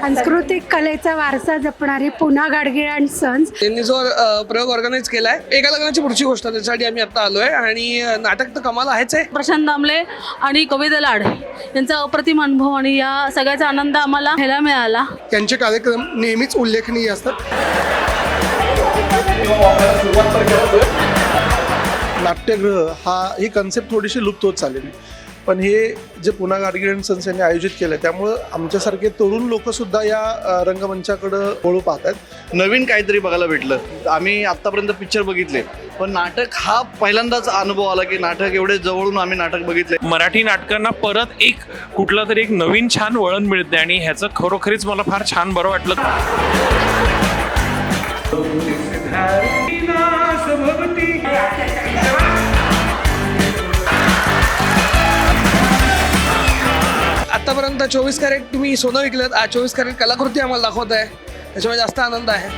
सांस्कृतिक कलेचा वारसा जपणारे पुन्हा गाडगे अँड सन्स त्यांनी जो प्रयोग ऑर्गनाईज केलाय एका लग्नाची पुढची गोष्ट त्याच्यासाठी आम्ही आता आलोय आणि नाटक तर कमाल आहेच आहे. प्रशांत दामले आणि कविता दलाड यांचा अप्रतिम अनुभव आणि या सगळ्याचा आनंद आम्हाला घ्यायला मिळाला. त्यांचे कार्यक्रम नेहमीच उल्लेखनीय असतात. नाट्यगृह हा ही कन्सेप्ट थोडीशी लुप्त होत चाललेली. पण हे जे पुन्हा गाडगीळ अँड सन्स यांनी आयोजित केलं त्यामुळं आमच्यासारखे तरुण लोक सुद्धा या रंगमंचाकडं वळू पाहतात नवीन काहीतरी बघायला भेटलं. आम्ही आत्तापर्यंत पिक्चर बघितले. पण नाटक हा पहिल्यांदाच अनुभव आला की नाटक एवढे जवळून आम्ही नाटक बघितले. मराठी नाटकांना परत एक कुठलं तरी एक नवीन छान वळण मिळते आणि ह्याचं खरोखरीच मला फार छान बरं वाटलं. आतापर्यंत चोवीस कॅरेट तुम्ही सोनं विकलं आज चोवीस कॅरेट कलाकृती आम्हाला दाखवत आहे त्याच्यामुळे जास्त आनंद आहे.